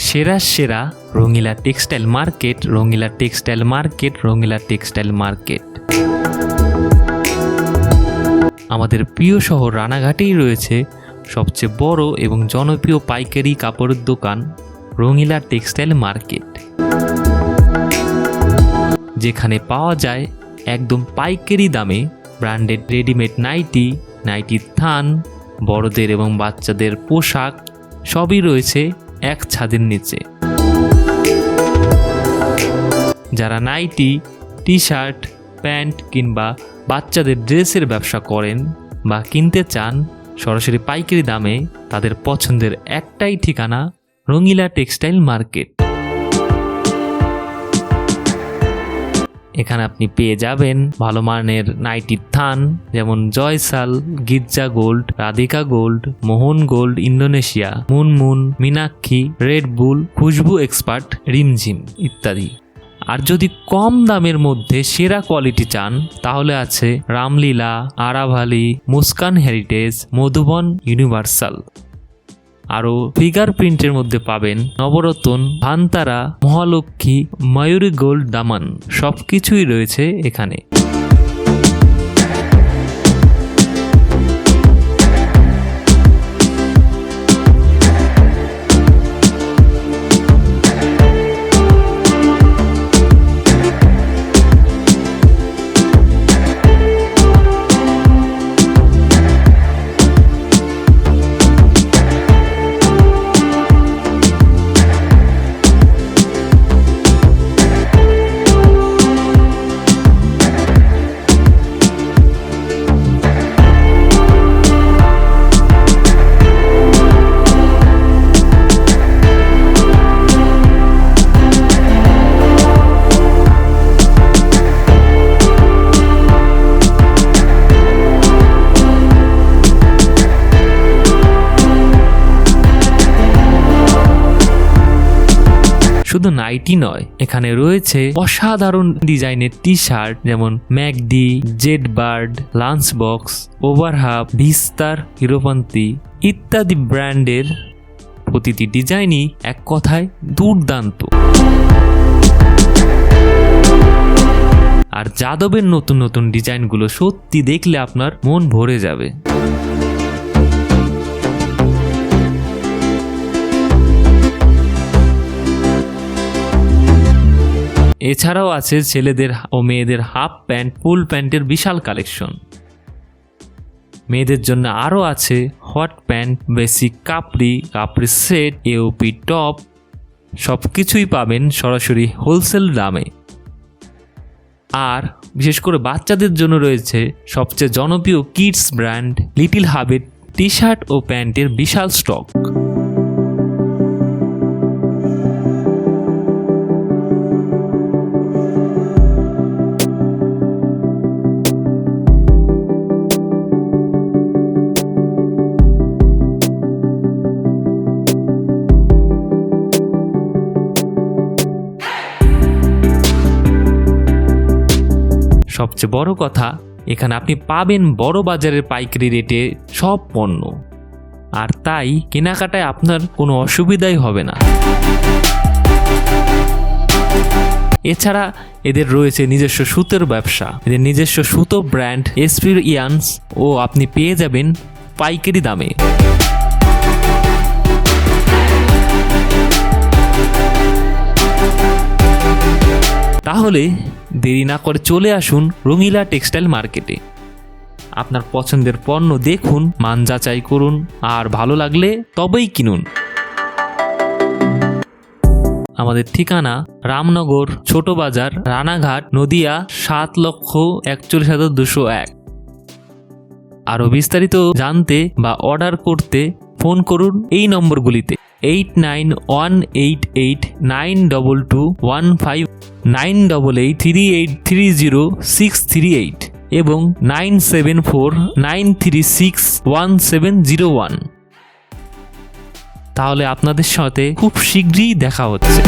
সেরা সেরা Rangila textile market Rangila textile market Rangila textile market আমাদের প্রিয় শহর রানাঘাটেই রয়েছে সবচেয়ে বড় এবং জনপ্রিয় পাইকারি কাপড়ের দোকান রঙিলা টেক্সটাইল মার্কেট যেখানে পাওয়া যায় একদম পাইকারি দামে ব্র্যান্ডেড রেডিমেড নাইটি, নাইটির থান, বড়দের এবং বাচ্চাদের পোশাক, সবই রয়েছে এক ছাদের নিচে। যারা নাইটি টি শার্ট প্যান্ট কিংবা বাচ্চাদের ড্রেসের ব্যবসা করেন বা কিনতে চান, সরাসরি পাইকারি দামে তাদের পছন্দের একটাই ঠিকানা রঙিলা টেক্সটাইল মার্কেট। এখানে আপনি পেয়ে যাবেন ভালো মানের নাইটির থান, যেমন Jaisal, Girja gold, Radhika gold, Mohan gold, Indonesia, Munmun, Minakshi, Red Bull, Khushbu expert, Rimjhim ইত্যাদি। আর যদি কম দামের মধ্যে সেরা কোয়ালিটি চান, তাহলে আছে রামলীলা, আরাভালি, মুস্কান হেরিটেজ, মধুবন ইউনিভার্সাল। আরও ফিগার প্রিন্টের মধ্যে পাবেন নবরত্ন ভান্তারা মহালক্ষ্মী ময়ূরী গোল্ড দামান। সবকিছুই রয়েছে এখানে। শুধু নাইটি নয়, এখানে রয়েছে অসাধারণ ডিজাইনের টি শার্ট যেমন McD Z bird lunch box ওভারহাফ, ভিস্তার, হিরোপন্থী ইত্যাদি ব্র্যান্ডের প্রতিটি ডিজাইনই এক কথায় দুর্দান্ত। আর যাদবের নতুন নতুন ডিজাইনগুলো সত্যি দেখলে আপনার মন ভরে যাবে। এছাড়াও আছে ছেলেদের ও মেয়েদের হাফ প্যান্ট, ফুল প্যান্টের বিশাল কালেকশন। মেয়েদের জন্য আরও আছে hot pant basic capri capri set AOP top সব কিছুই পাবেন সরাসরি হোলসেল দামে। আর বিশেষ করে বাচ্চাদের জন্য রয়েছে সবচেয়ে জনপ্রিয় কিডস ব্র্যান্ড লিটিল হাবের টি শার্ট ও প্যান্টের বিশাল স্টক। সবচেয়ে বড় কথা, এখানে আপনি পাবেন বড় বাজারের পাইকারি রেটে সব পণ্য। আর তাই কেনাকাটায় আপনার কোনো অসুবিধাই হবে না। এছাড়া এদের রয়েছে নিজস্ব সুতোর ব্যবসা। এদের নিজস্ব সুতো ব্র্যান্ড এসপির ইয়ান্স ও আপনি পেয়ে যাবেন পাইকারি দামে। তাহলে দেরি না করে চলে আসুন রঙিলা টেক্সটাইল মার্কেটে। আপনার পছন্দের পণ্য দেখুন, মান যাচাই করুন, আর ভালো লাগলে তবেই কিনুন। আমাদের ঠিকানা রামনগর, ছোট বাজার, রানাঘাট, নদিয়া, সাত লক্ষ একচল্লিশ হাজার দুশো এক। আরও বিস্তারিত জানতে বা অর্ডার করতে ফোন করুন এই নম্বরগুলিতে। Eight nine one eight eight nine double two one five nine double eight three eight three zero six three eight এবং nine seven four nine three six one seven zero one. তাহলে আপনাদের সাথে খুব শীঘ্রই দেখা হচ্ছে।